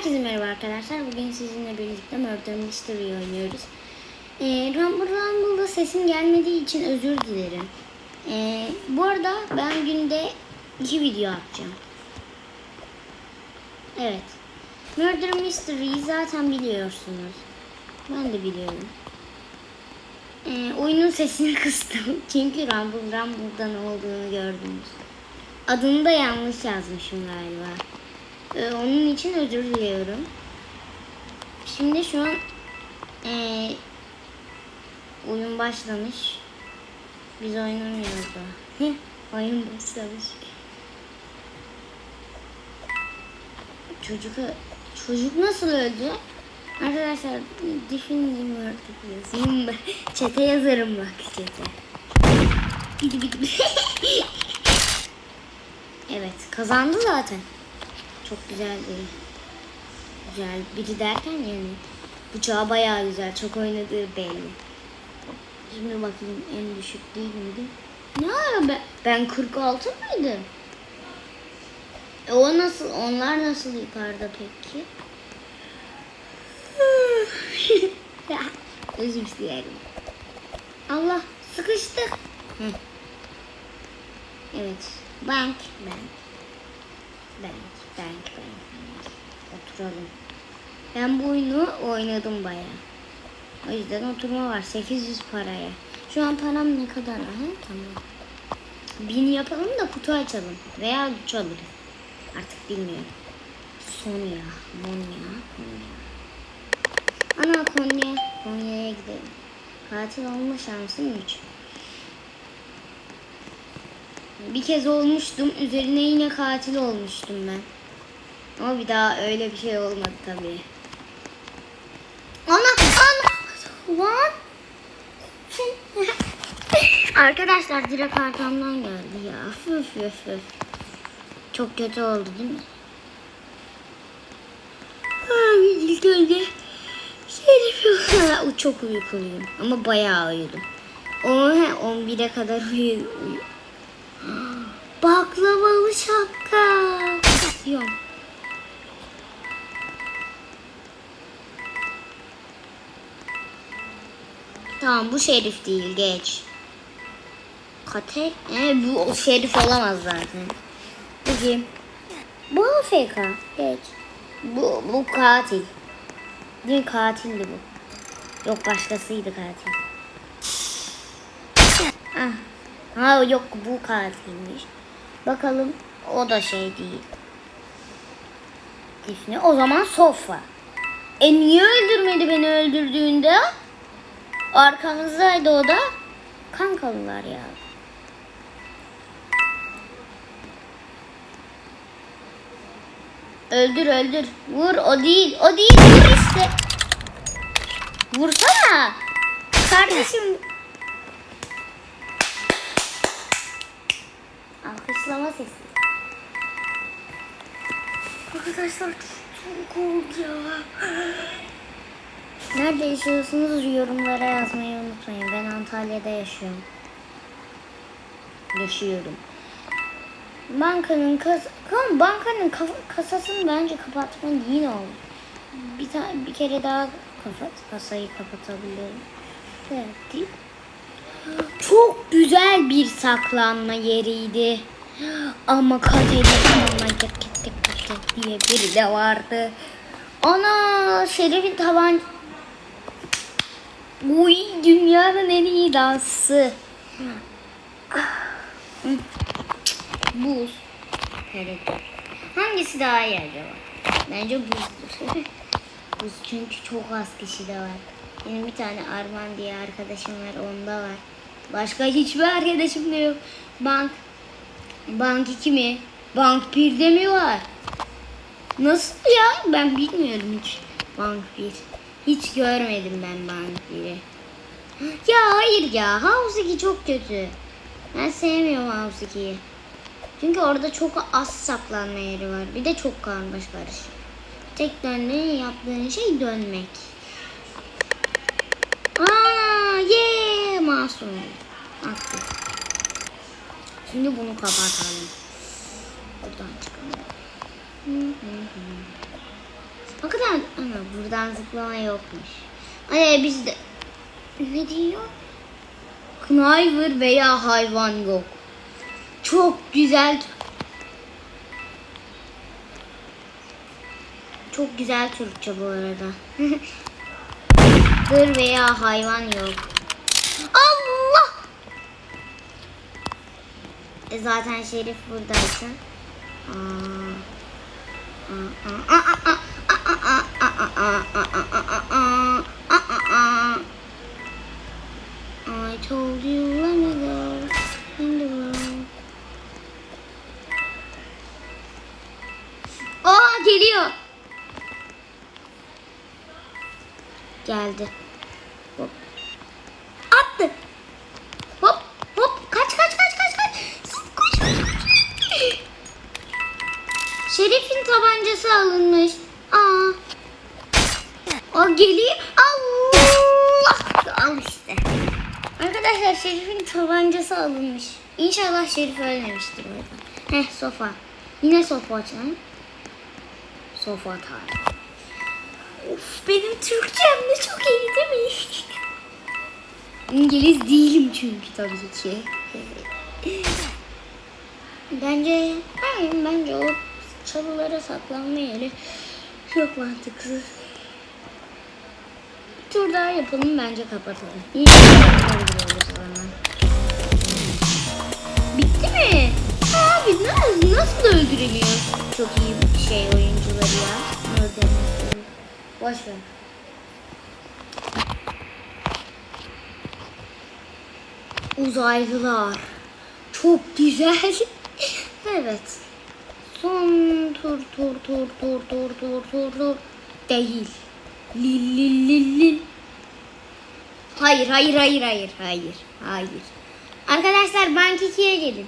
Herkese merhaba arkadaşlar. Bugün sizinle birlikte Murder Mystery oynuyoruz. Ee, Rumble Rumble'da sesim gelmediği için özür dilerim. Ee, bu arada ben günde iki video atacağım. Evet. Murder Mystery'yi zaten biliyorsunuz. Ben de biliyorum. Ee, oyunun sesini kıstım. Çünkü Rumble Rumble'da ne olduğunu gördünüz. Adını da yanlış yazmışım galiba. Ee, onun için özür diliyorum. Şimdi şu an ee, oyun başlamış. Biz oynamıyoruz daha. Oyun başlamış. Çocuk çocuk nasıl öldü? Arkadaşlar düşündüğüm artık yazayım mı? Çete yazarım bak çete. Evet kazandı zaten. Çok güzel biri. Güzel biri derken yani bıçağı bayağı güzel. Çok oynadığı belli. Şimdi bakayım en düşük değil miydi? Ne ara ben, ben 46 mıydım? E o nasıl, onlar nasıl yukarıda peki? Özür dilerim. Allah sıkıştık. Hı. Evet. Bank. Bank. Bank. Bank. Oturalım. Ben bu oyunu oynadım bayağı. O yüzden oturma var. 800 paraya. Şu an param ne kadar? Aha, tamam. Bin yapalım da kutu açalım. Veya güç alırız. Artık bilmiyorum. Sonya. Monya. Konya. Ana Konya. Konya'ya gidelim. Katil olma şansım 3. Bir kez olmuştum. Üzerine yine katil olmuştum ben. Ama bir daha öyle bir şey olmadı tabii. Ana! Ana! Lan! Arkadaşlar direkt arkamdan geldi ya. Füf füf füf. Çok kötü oldu değil mi? Abi ilk önce Şerif. Çok uykuluyum. Ama bayağı uyudum. O 11'e kadar uyu, uyu. Baklavalı şapka. İstiyorum. Tamam bu şerif değil geç. Kate e, bu o şerif olamaz zaten. Bu? Bu AFK. Geç. Bu, bu katil. Değil? Katildi bu. Yok başkasıydı katil. Ah. Ha yok bu katilmiş. Bakalım o da şey değil. Defne o zaman Sofa. E niye öldürmedi beni öldürdüğünde? Arkamızdaydı o da. Kankalılar ya. Öldür öldür. Vur o değil. O değil. Vur işte. Vursana. Kardeşim. Alkışlama sesi. Arkadaşlar çok oldu ya. Nerede yaşıyorsunuz yorumlara yazmayı unutmayın. Ben Antalya'da yaşıyorum. Yaşıyorum. Bankanın kas Kan bankanın ka- kasasını bence kapatman yine olur. Bir tane bir kere daha kapat kasayı kapatabilirim. Evet. değil. Çok güzel bir saklanma yeriydi. Ama Katerina ceket diye biri de vardı. Ana Şerif'in taban Uy dünyanın en iyi dansı. Buz. Evet. Hangisi daha iyi acaba? Bence buzdur. Buz çünkü çok az kişi de var. Benim bir tane Arman diye arkadaşım var onda var. Başka hiçbir arkadaşım da yok. Bank. Bank 2 mi? Bank 1'de mi var? Nasıl ya? Ben bilmiyorum hiç. Bank 1. Hiç görmedim ben 1'i. Ya hayır ya. House 2 çok kötü. Ben sevmiyorum House 2'yi. Çünkü orada çok az saklanma yeri var. Bir de çok karmaş karışık. Tek dönmeyi yaptığın şey dönmek. Aa, yeah, masum. Aktif. Şimdi bunu kapatalım. Buradan çıkalım. Hı hı hı. Buradan zıplama yokmuş. Ay bizde ne diyor? Kniver veya hayvan yok. Çok güzel. Çok güzel Türkçe bu arada. Hır veya hayvan yok. Allah! E zaten Şerif buradaysa. Aa. Aa, aa, aa, aa, I told you long ago in the world. Aa geliyor. Geldi. Hop. Attı. Hop hop kaç kaç kaç kaç kaç. Koş koş koş. Şerif'in tabancası alınmış. Aa. O geliyor. Allah. Al işte. Arkadaşlar Şerif'in tabancası alınmış. İnşallah Şerif ölmemiştir orada. Heh sofa. Yine sofa açalım. Sofa tarihi. Of benim Türkçem de çok iyi değil mi? İngiliz değilim çünkü tabii ki. Bence hayır, bence o çalılara saklanma yeri çok mantıklı. Bir tur daha yapalım bence kapatalım. İyi nasıl, öldürülüyor? Çok iyi bir şey oyuncuları ya. Öldürmek. Boş ver. Uzaylılar. Çok güzel. evet. Son tur tur tur tur tur tur tur tur. Değil. Lil lil lil lil. Hayır hayır hayır hayır hayır hayır. Arkadaşlar bank 2'ye gelin.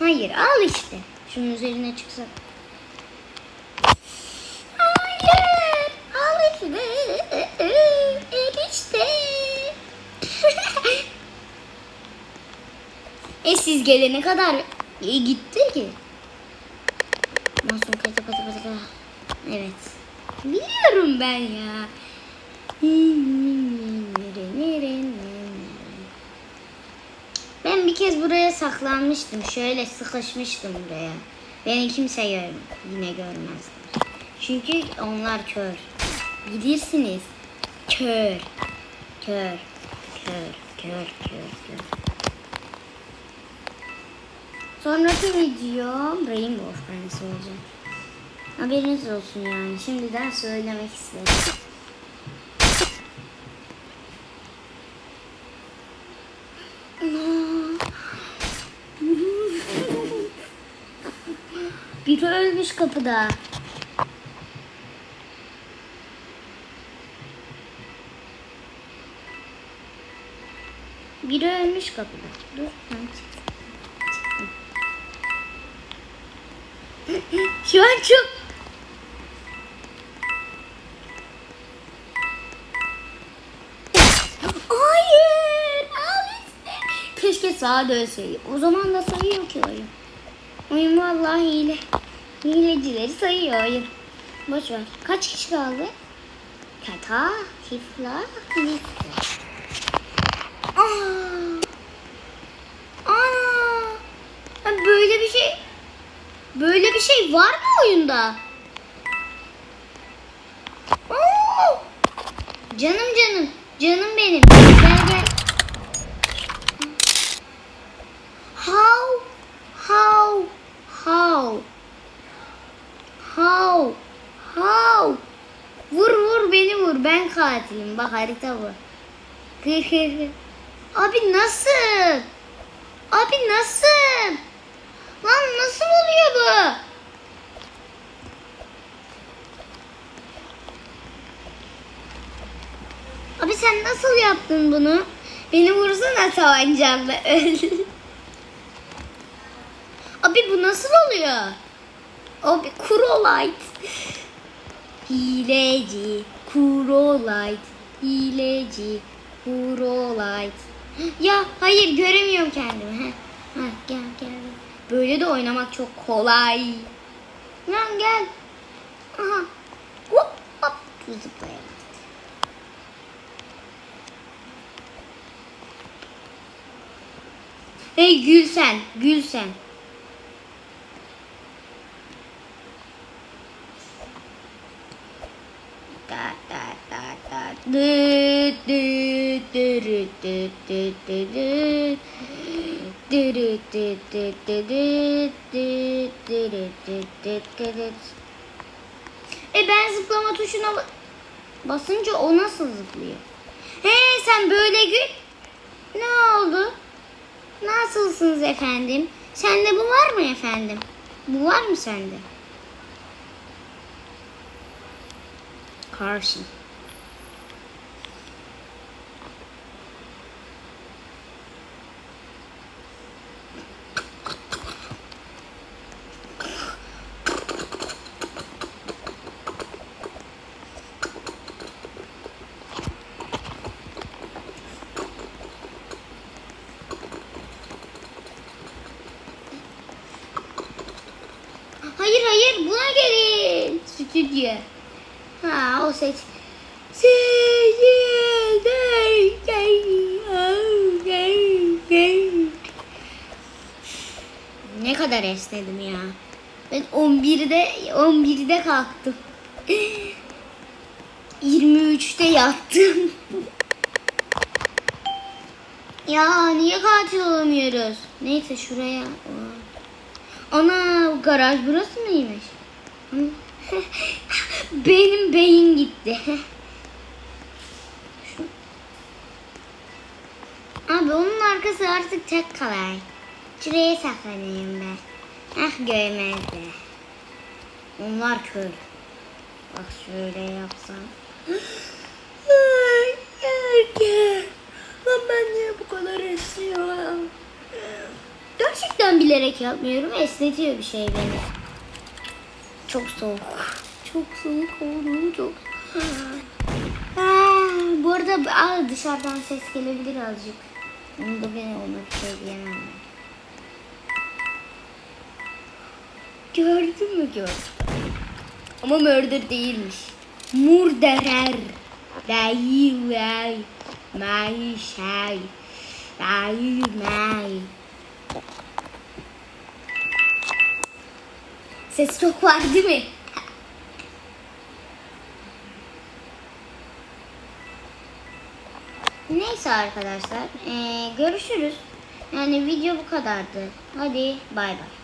Hayır al işte. Şunun üzerine çıksak. Hayır. Al işte. El işte. e siz gelene kadar e, gitti ki. Masum kata kata kata kata. Evet. Biliyorum ben ya. Ben bir kez buraya saklanmıştım. Şöyle sıkışmıştım buraya. Beni kimse gör, yine görmezler. Çünkü onlar kör. Bilirsiniz. Kör. Kör. Kör. Kör. Kör. Kör. Sonraki video Rainbow Friends olacak. Haberiniz olsun yani. Şimdiden söylemek istedim. Biri ölmüş kapıda. Biri ölmüş kapıda. Dur ben çıktım. Şu an çok... Keşke sağa dönseydi. O zaman da sayıyor ki oyun. Oyun vallahi hile. Hilecileri sayıyor. Boş ver. Kaç kişi kaldı? Kata, Tifla, Lifla. Aa! Aa! Böyle bir şey Böyle bir şey var mı oyunda? Oo! Canım canım. Canım benim. Gel gel. How? How? How? How? How? Vur vur beni vur. Ben katilim. Bak harita bu. Abi nasıl? Abi nasıl? Lan nasıl oluyor bu? Abi sen nasıl yaptın bunu? Beni vursana tabancanla öl. Abi bu nasıl oluyor? Abi Kurolight. Hileci, Kurolight. Hileci, Kurolight. Ya hayır göremiyorum kendimi. Heh. Heh, gel gel. Böyle de oynamak çok kolay. Lan gel. Aha. Hop hop. Zıplayalım. Hey gül sen, gül sen. E ben zıplama tuşuna ba- basınca o nasıl zıplıyor? He sen böyle gül. Ne oldu? Nasılsınız efendim? Sende bu var mı efendim? Bu var mı sende? Carson. Hayır hayır buna gelin. Stüdyo. Ha o ses. Ne kadar esnedim ya. Ben 11'de 11'de kalktım. 23'te yattım. ya niye katil olamıyoruz? Neyse şuraya. Ana garaj burası mıymış? Benim beyin gitti. Abi onun arkası artık tek kalay. Şuraya saklanayım ben. Ah görmezler. Onlar kör. Bak şöyle yapsam. Ay, Erken. Lan ben niye bu kadar esniyorum? Gerçekten bilerek yapmıyorum. Esnetiyor bir şey beni. Çok soğuk. Çok soğuk oldu. Çok. Aa, bu arada aa, dışarıdan ses gelebilir azıcık. Onu da ben ona bir şey diyemem. Gördün mü gördüm. Ama murder değilmiş. Murderer. Değil vay. May şey. Değil may. Ses çok var değil mi? Neyse arkadaşlar. eee, görüşürüz. Yani video bu kadardı. Hadi bay bay.